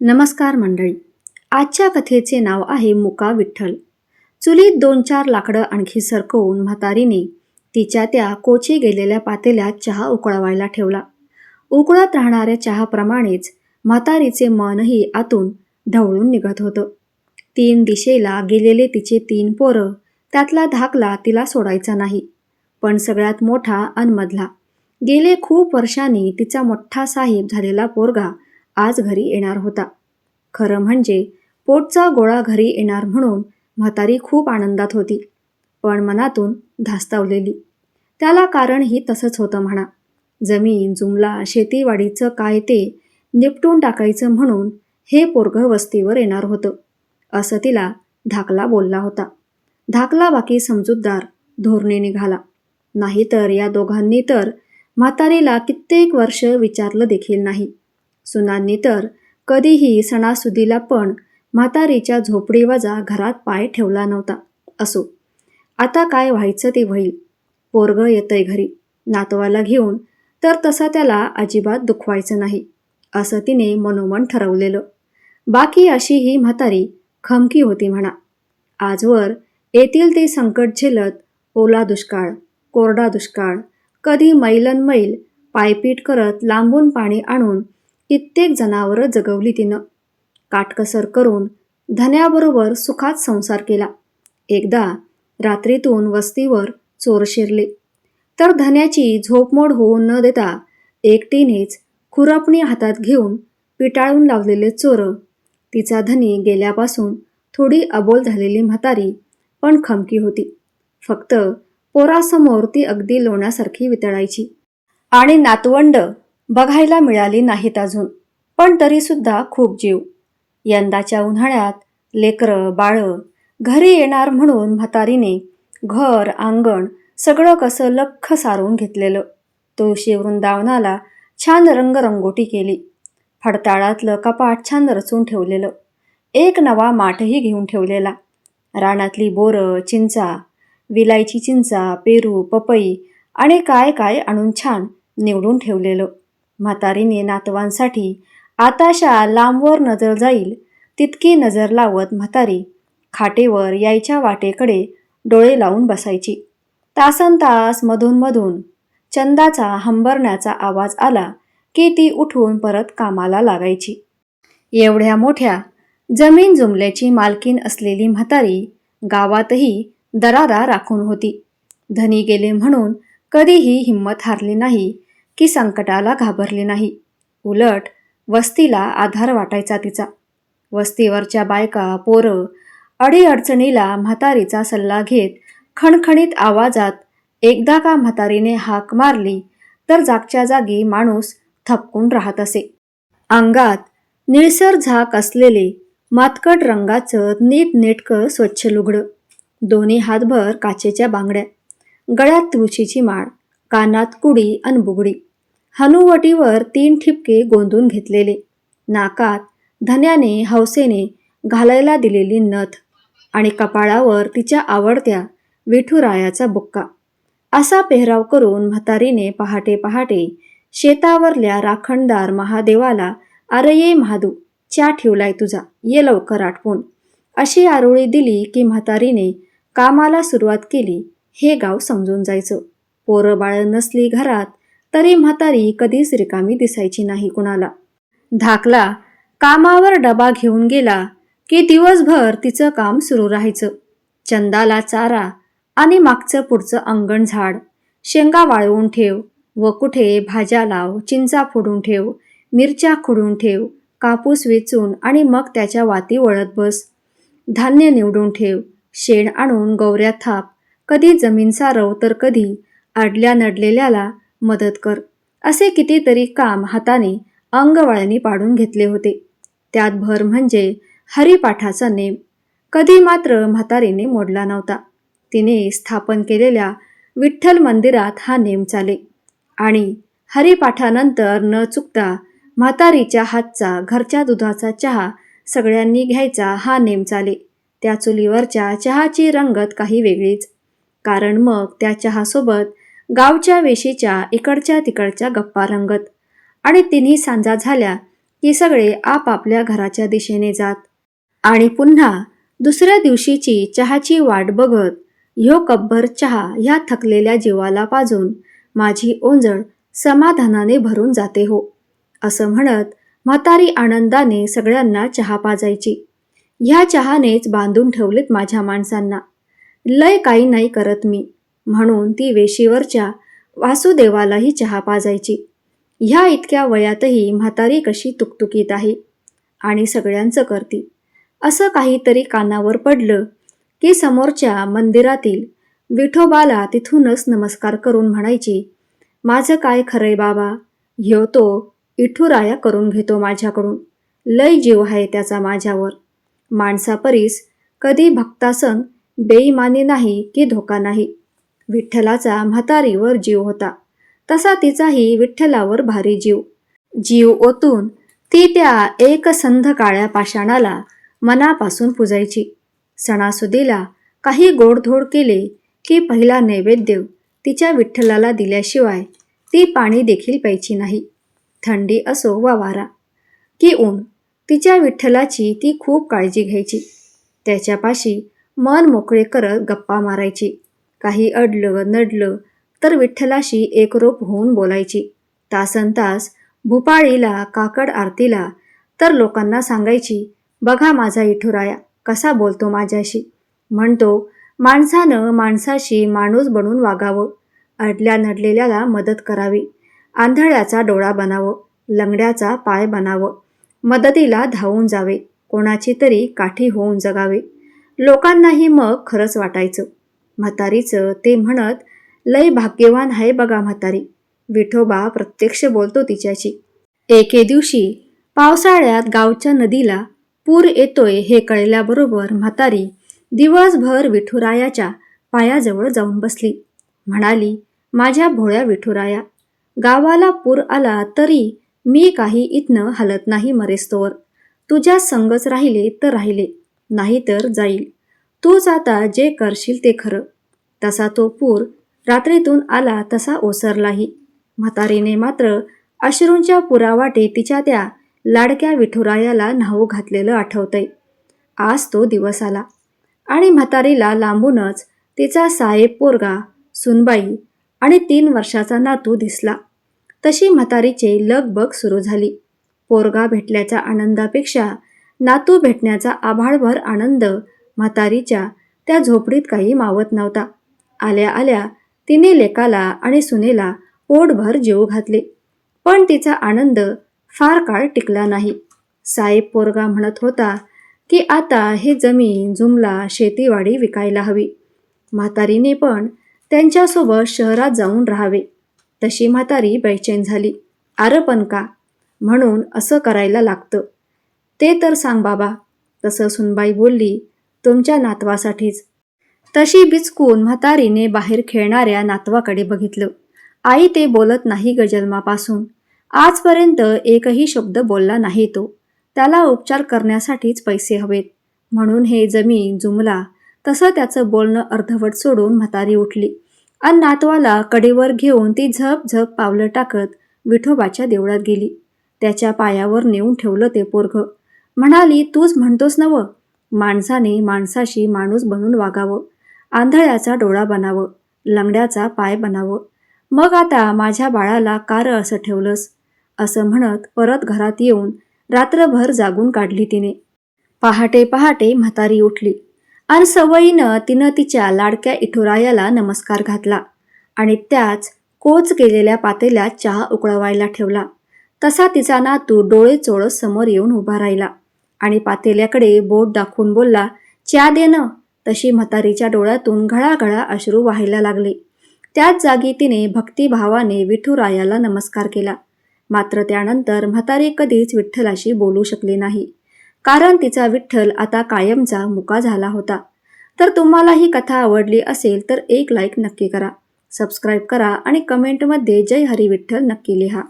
नमस्कार मंडळी. आजच्या कथेचे नाव आहे मुका विठ्ठल. चुलीत दोन चार लाकडं आणखी सरकवून म्हातारीने तिच्या त्या कोची गेलेल्या पातेल्यात चहा उकळवायला ठेवला. उकळत राहणाऱ्या चहाप्रमाणेच म्हातारीचे मनही आतून ढवळून निघत होतं. तीन दिशेला गेलेले तिचे तीन पोरं त्यातला धाकला तिला सोडायचा नाही. पण सगळ्यात मोठा अनमधला. गेले खूप वर्षांनी तिचा मोठा साहेब झालेला पोरगा आज घरी येणार होता. खरं म्हणजे पोटचा गोळा घरी येणार म्हणून म्हातारी खूप आनंदात होती. पण मनातून धास्तावलेली. त्याला कारणही तसंच होतं म्हणा. जमीन जुमला शेतीवाडीचं काय ते निपटून टाकायचं म्हणून हे पोरगं वस्तीवर येणार होतं. असं तिला धाकला बोलला होता. धाकला बाकी समजूतदार धोरणे निघाला. नाहीतर या दोघांनी तर म्हातारीला कित्येक वर्ष विचारलं देखील नाही. सुनांनी तर कधीही सणासुदीला पण म्हातारीच्या झोपडीवजा घरात पाय ठेवला नव्हता. असो आता काय व्हायचं ते होईल. पोरगं येतंय घरी. नातवाला घेऊन तर तसा त्याला अजिबात दुखवायचं नाही असं तिने मनोमन ठरवलेलं. बाकी अशी ही म्हातारी खमकी होती म्हणा. आजवर येथील ते संकट झेलत ओला दुष्काळ कोरडा दुष्काळ कधी मैलन मैल पायपीट करत लांबून पाणी आणून कित्येक जनावरं जगवली तिनं. काटकसर करून धन्याबरोबर सुखात संसार केला. एकदा रात्रीतून वस्तीवर चोर शिरले. तर धन्याची झोपमोड होऊन न देता एकटीनेच खुरपणी हातात घेऊन पिटाळून लावलेले चोर तिचा धनी गेल्यापासून थोडी अबोल झालेली म्हातारी पण खमकी होती. फक्त पोरासमोर ती अगदी लोण्यासारखी वितळायची. आणि नातवंड बघायला मिळाली नाहीत अजून. पण तरीसुद्धा खूप जीव. यंदाच्या उन्हाळ्यात लेकरं बाळं घरी येणार म्हणून म्हातारीने घर अंगण सगळं कसं लख्ख सारून घेतलेलं. तुळशी वृंदावनाला छान रंगरंगोटी केली. फडताळातलं कपाट छान रचून ठेवलेलं. एक नवा माठही घेऊन ठेवलेला. रानातली बोरं चिंचा विलायची चिंचा पेरू पपई आणि काय काय आणून छान निवडून ठेवलेलं. म्हातारीने नातवांसाठी आताशा लांबवर नजर जाईल तितकी नजर लावत म्हातारी खाटेवर यायच्या वाटेकडे डोळे लावून बसायची. तासन तास मधून चंदाचा हंबरण्याचा आवाज आला की ती उठून परत कामाला लागायची. एवढ्या मोठ्या जमीन जुमल्याची मालकीन असलेली म्हातारी गावातही दरारा राखून होती. धनी गेले म्हणून कधीही हिंमत हारली नाही की संकटाला घाबरली नाही. उलट वस्तीला आधार वाटायचा तिचा. वस्तीवरच्या बायका पोरं अडीअडचणीला म्हातारीचा सल्ला घेत खणखणीत आवाजात एकदा का म्हातारीने हाक मारली तर जागच्या जागी माणूस थपकून राहत असे. अंगात निळसर झाक असलेले मातकट रंगाचं नीटनेटकं स्वच्छ लुगडं. दोन्ही हातभर काचेच्या बांगड्या. गळ्यात तुळशीची माळ कानात कुडी अन बुगडी. हनुवटीवर तीन ठिपके गोंदून घेतलेले. नाकात धन्याने हौसेने घालायला दिलेली नथ आणि कपाळावर तिच्या आवडत्या विठुरायाचा बुक्का. असा पेहराव करून म्हातारीने पहाटे पहाटे शेतावरल्या राखणदार महादेवाला अरे महादू च्या ठेवलाय तुझा ये लवकर आठवून अशी आरोळी दिली की म्हातारीने कामाला सुरुवात केली हे गाव समजून जायचं. पोरं बाळं नसली घरात तरी म्हातारी कधीच रिकामी दिसायची नाही कुणाला. धाकला कामावर डबा घेऊन गेला की दिवसभर तिचं काम सुरू राहायचं. चंदाला चारा आणि मागचं पुढचं अंगण झाड. शेंगा वाळवून ठेव व कुठे भाज्या लाव चिंचा फोडून ठेव मिरच्या खुडून ठेव कापूस वेचून आणि मग त्याच्या वाती वळत बस. धान्य निवडून ठेव शेण आणून गौऱ्या थाप. कधी जमीन सारव तर कधी अडल्या नडलेल्याला मदत कर. असे कितीतरी काम हाताने अंगवळणी पाडून घेतले होते. त्यात भर म्हणजे हरिपाठाचा नेम. कधी मात्र म्हातारीने मोडला नव्हता. तिने स्थापन केलेल्या विठ्ठल मंदिरात हा नेम चाले. आणि हरिपाठानंतर न चुकता म्हातारीच्या हातचा घरच्या दुधाचा चहा सगळ्यांनी घ्यायचा हा नेम चाले. त्या चुलीवरच्या चहाची रंगत काही वेगळीच. कारण मग त्या चहासोबत गावच्या वेशीच्या इकडच्या तिकडच्या गप्पा रंगत. आणि तिन्ही सांजा झाल्या की सगळे आपापल्या घराच्या दिशेने जात. आणि पुन्हा दुसऱ्या दिवशीची चहाची वाट बघत ह्यो कब्बर चहा ह्या थकलेल्या जीवाला पाजून माझी ओंजळ समाधानाने भरून जाते हो असं म्हणत म्हातारी आनंदाने सगळ्यांना चहा पाजायची. ह्या चहानेच बांधून ठेवलेत माझ्या माणसांना. लय काही नाही करत मी. म्हणून ती वेशीवरच्या वासुदेवालाही चहा पाजायची. ह्या इतक्या वयातही म्हातारी कशी तुकतुकीत आहे? आणि सगळ्यांचं करती. असं काहीतरी कानावर पडलं की समोरच्या मंदिरातील विठोबाला तिथूनच नमस्कार करून म्हणायची माझं काय खरंय बाबा? ह्यो तो इठुराया करून घेतो माझ्याकडून. लय जीव आहे त्याचा माझ्यावर. माणसापरीस कधी भक्तासन बेईमानी नाही की धोका नाही. विठ्ठलाचा म्हातारीवर जीव होता. तसा तिचाही विठ्ठलावर भारी जीव. जीव ओतून ती त्या एकसंध काळ्या पाषाणाला मनापासून पुजायची. सणासुदीला काही गोडधोड केले की पहिला नैवेद्य तिच्या विठ्ठलाला दिल्याशिवाय ती पाणी देखील प्यायची नाही. थंडी असो वा वारा. की ऊन तिच्या विठ्ठलाची ती खूप काळजी घ्यायची. त्याच्यापाशी मन मोकळे करत गप्पा मारायची. काही अडलं नडलं तर विठ्ठलाशी एकरूप होऊन बोलायची. तासन तास भूपाळीला काकड आरतीला तर लोकांना सांगायची बघा माझा इठुराया कसा बोलतो माझ्याशी म्हणतो माणसानं माणसाशी माणूस बनून वागावं. अडल्या नडलेल्याला मदत करावी. आंधळ्याचा डोळा बनावं. लंगड्याचा पाय बनावं. मदतीला धावून जावे. कोणाची तरी काठी होऊन जगावे. लोकांनाही मग खरंच वाटायचं. म्हातारीचं ते म्हणत लय भाग्यवान आहे बघा म्हातारी. विठोबा प्रत्यक्ष बोलतो तिच्याशी. एके दिवशी पावसाळ्यात गावच्या नदीला पूर येतोय हे कळल्याबरोबर म्हातारी दिवसभर विठुरायाच्या पायाजवळ जाऊन बसली. म्हणाली माझ्या भोळ्या विठुराया गावाला पूर आला तरी मी काही इथनं हलत नाही मरेस्तोवर. तुझ्या संगच राहिले तर राहिले नाहीतर जाईल. तूच आता जे करशील ते खरं. तसा तो पूर रात्रीतून आला तसा ओसरलाही. म्हातारीने मात्र अश्रूंच्या पुरावाटे तिच्या त्या लाडक्या विठुरायाला न्हाऊ घातलेलं आठवतंय. आज तो दिवस आला. आणि म्हातारीला लांबूनच तिचा साहेब पोरगा सुनबाई आणि तीन वर्षाचा नातू दिसला. तशी म्हातारीचे लगबग सुरू झाली. पोरगा भेटल्याच्या आनंदापेक्षा नातू भेटण्याचा आभाळभर आनंद म्हातारीच्या त्या झोपडीत काही मावत नव्हता. आल्या आल्या तिने लेकाला आणि सुनेला पोटभर जीव घातले. पण तिचा आनंद फार काळ टिकला नाही. साहेब पोरगा म्हणत होता की आता हे जमीन जुमला शेतीवाडी विकायला हवी. म्हातारीने पण त्यांच्यासोबत शहरात जाऊन राहावे. तशी म्हातारी बैचेन झाली. आरपण का? म्हणून असं करायला लागतं. ते तर सांग बाबा. तसं सुनबाई बोलली तुमच्या नातवासाठीच. तशी बिचकून म्हातारीने बाहेर खेळणाऱ्या नातवाकडे बघितलं. आई ते बोलत नाही गजन्मापासून आजपर्यंत एकही शब्द बोलला नाही तो. त्याला उपचार करण्यासाठीच पैसे हवेत. म्हणून हे जमीन जुमला तसं त्याचं बोलणं अर्धवट सोडून म्हातारी उठली. अन नातवाला कडेवर घेऊन ती झप झप पावलं टाकत विठोबाच्या देवळात गेली. त्याच्या पायावर नेऊन ठेवलं ते पोरग. म्हणाली तूच म्हणतोस नवं माणसाने माणसाशी माणूस बनून वागावं. आंधळ्याचा डोळा बनावं. लंगड्याचा पाय बनावं. मग आता माझ्या बाळाला कार असं ठेवलंस? असं म्हणत परत घरात येऊन रात्रभर जागून काढली तिने. पहाटे पहाटे म्हातारी उठली. आणि सवयीनं तिनं तिच्या लाडक्या इठुरायाला नमस्कार घातला आणि त्याच कोच केलेल्या पातेल्यात चहा उकळवायला ठेवला. तसा तिचा नातू डोळे चोळत समोर येऊन उभा राहिला. आणि पातेल्याकडे बोट दाखवून बोलला च्या दे न. तशी म्हातारीच्या डोळ्यातून घळाघळा अश्रू व्हायला लागले. त्याच जागी तिने भक्तिभावाने विठुरायाला नमस्कार केला. मात्र त्यानंतर म्हातारी कधीच विठ्ठलाशी बोलू शकले नाही. कारण तिचा विठ्ठल आता कायमचा मुका झाला होता. तर तुम्हाला ही कथा आवडली असेल तर एक लाईक नक्की करा. सबस्क्राईब करा आणि कमेंटमध्ये जय हरी विठ्ठल नक्की लिहा.